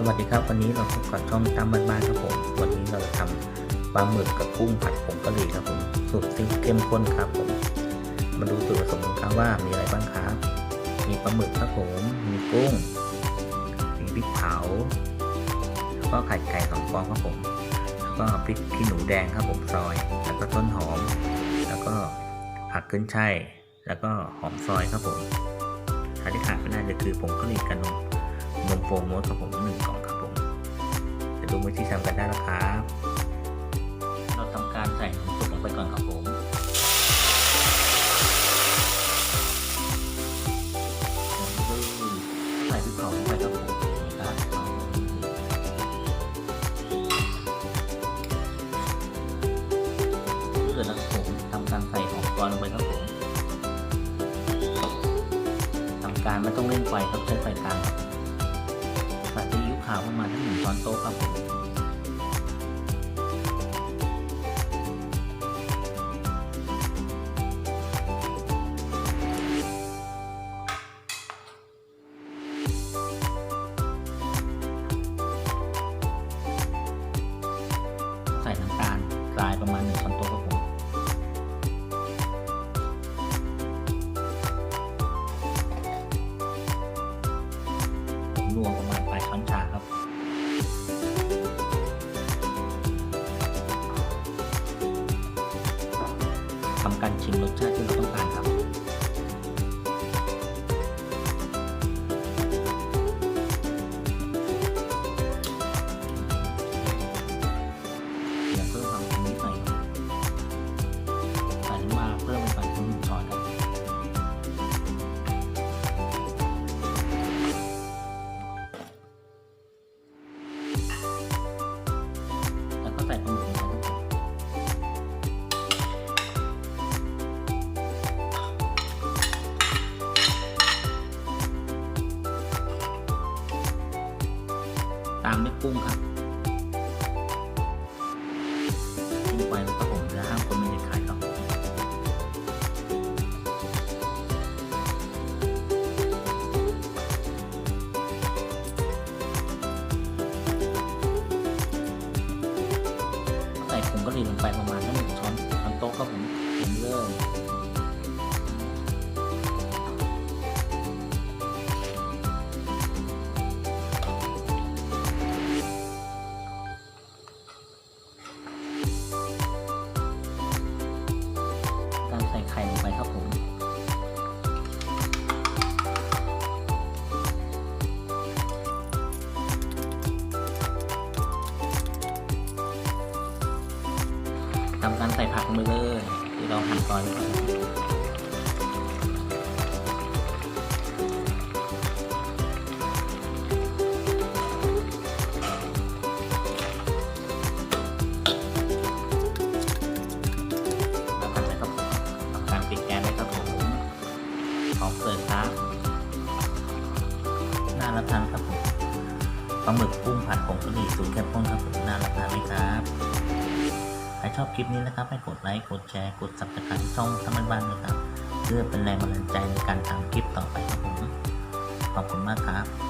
สวัสดีครับวันนี้เราพบกับช่องตามบ้านๆครับผมวันนี้เราจะทำปลาหมึกกับกุ้งผัดผงกะหรี่ครับผมสูตรซีเข้มข้นครับผมมาดูส่วนผสมกันครับว่ามีอะไรบ้างครับมีปลาหมึกครับผมมีกุ้งมีพริกเผาแล้วก็ไข่ไก่สองฟองครับผมแล้วก็พริกขี้หนูแดงครับผมซอย แล้วก็ต้นหอม แล้วก็ผักขึ้นช่ายแล้วก็หอมซอยครับผมถ้าที่ขาดไม่ได้เลยคือผงกะหรี่กับนมนมโฟมโมสครับผมหนึ่ง จะดูวิธีทำกันได้แล้วครับ เราทำการใส่นมสดลงไปก่อนครับผมใส่พริกเผาลงไปครับผมครับเกิดแล้วผมทำการใส่หอมกรลงไปครับผมทำการไม่ต้องเร่งไฟครับใช้ไฟกลาง ขาวประมาณทั้งหนึ่งช้อนโต๊ะครับผมใส่น้ำตาลทรายประมาณหนึ่งช้อนโต๊ะครับผมผมรวมประมาณปลายช้อนชาครับ ทำการชิมรสชาติที่เราต้องการครับ ตามด้วยกุ้งครับทิ้งไว้แล้วครับผมจะห้ามคนไม่ได้ขายครับผมใส่ผงกะหรี่ลงไปประมาณสักหนึ่งช้อนช้อนโต๊ะครับผมเห็นเลย ทำการใส่ผักลงไปเลยที่เราหั่นซอยไว้ก่อนแล้วผัดไปครับผมการปิดแก๊สไว้ครับผมพร้อมเสิร์ฟครับน่ารับทานครับผมปลาหมึกกุ้งผัดผงกะหรี่สูตรเข้มข้นครับผมน่ารับทานไหมครับ ใครชอบคลิปนี้นะครับ ให้กดไลค์ กดแชร์ กดสับสกัดช่องทำบ้านๆเลยครับ เพื่อเป็นแรงบันดาลใจในการทำคลิปต่อไปครับผม ขอบคุณมากครับ